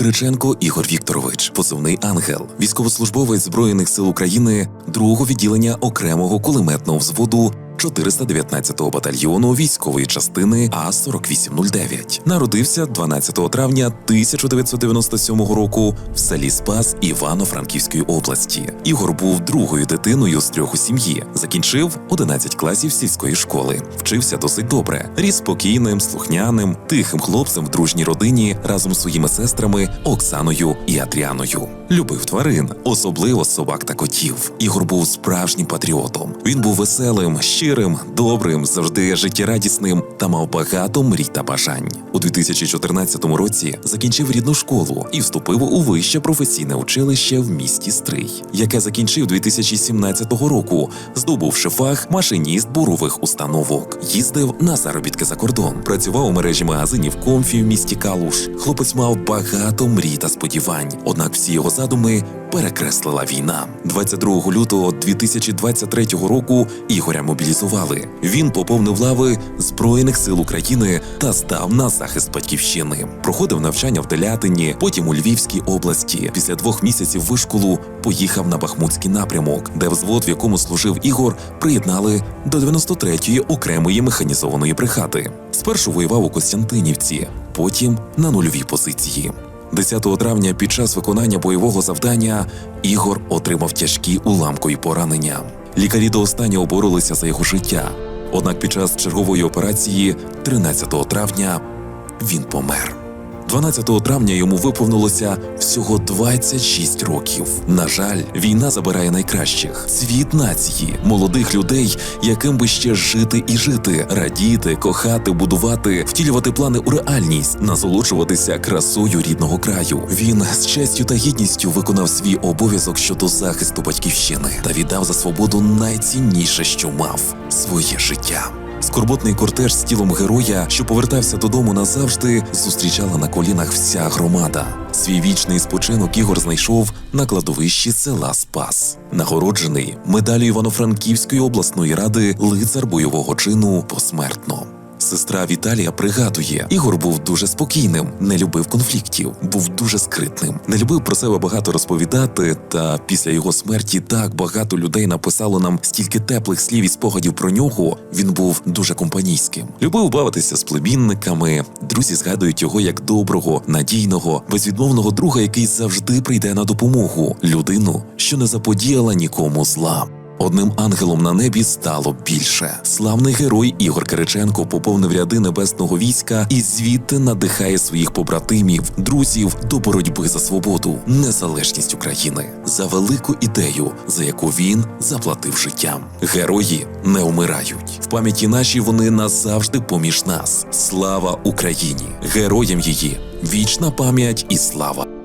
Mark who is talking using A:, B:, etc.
A: Кириченко Ігор Вікторович, позивний ангел, військовослужбовець Збройних сил України, другого відділення окремого кулеметного взводу 419-го батальйону військової частини А 4809 Народився 12 травня 1997 року в селі Спас Івано-Франківської області. Ігор був другою дитиною з трьох у сім'ї. Закінчив 11 класів сільської школи. Вчився досить добре. Ріс спокійним, слухняним, тихим хлопцем в дружній родині разом з своїми сестрами Оксаною і Атріаною. Любив тварин, особливо собак та котів. Ігор був справжнім патріотом. Він був веселим, щирим, добрим, завжди життєрадісним та мав багато мрій та бажань. У 2014 році закінчив рідну школу і вступив у вище професійне училище в місті Стрий, яке закінчив 2017 року, здобувши фах машиніст бурових установок. Їздив на заробітки за кордон, працював у мережі магазинів Комфі в місті Калуш. Хлопець мав багато мрій та сподівань, однак всі його задуми перекреслила війна. 22 лютого 2023 року Ігоря мобілізували. Він поповнив лави Збройних сил України та став на захист батьківщини. Проходив навчання в Телятині, потім у Львівській області. Після двох місяців вишколу поїхав на Бахмутський напрямок, де взвод, в якому служив Ігор, приєднали до 93-ї окремої механізованої бригади. Спершу воював у Костянтинівці, потім на нульовій позиції. 10 травня під час виконання бойового завдання Ігор отримав тяжкі уламкові поранення. Лікарі до останнього боролися за його життя. Однак під час чергової операції, 13 травня, він помер. 12 травня йому виповнилося всього 26 років. На жаль, війна забирає найкращих світ нації, молодих людей, яким би ще жити і жити, радіти, кохати, будувати, втілювати плани у реальність, насолоджуватися красою рідного краю. Він з честю та гідністю виконав свій обов'язок щодо захисту батьківщини та віддав за свободу найцінніше, що мав своє життя. Скорботний кортеж з тілом героя, що повертався додому назавжди, зустрічала на колінах вся громада. Свій вічний спочинок Ігор знайшов на кладовищі села Спас, нагороджений медаллю Івано-Франківської обласної ради лицар бойового чину посмертно. Сестра Віталія пригадує, Ігор був дуже спокійним, не любив конфліктів, був дуже скритним, не любив про себе багато розповідати. Та після його смерті так багато людей написало нам стільки теплих слів і спогадів про нього. Він був дуже компанійським. Любив бавитися з племінниками. Друзі згадують його як доброго, надійного, безвідмовного друга, який завжди прийде на допомогу, людину, що не заподіяла нікому зла. Одним ангелом на небі стало більше. Славний герой Ігор Кириченко поповнив ряди небесного війська і звідти надихає своїх побратимів, друзів до боротьби за свободу, незалежність України, за велику ідею, за яку він заплатив життям. Герої не умирають. В пам'яті нашій вони назавжди поміж нас. Слава Україні! Героям її! Вічна пам'ять і слава!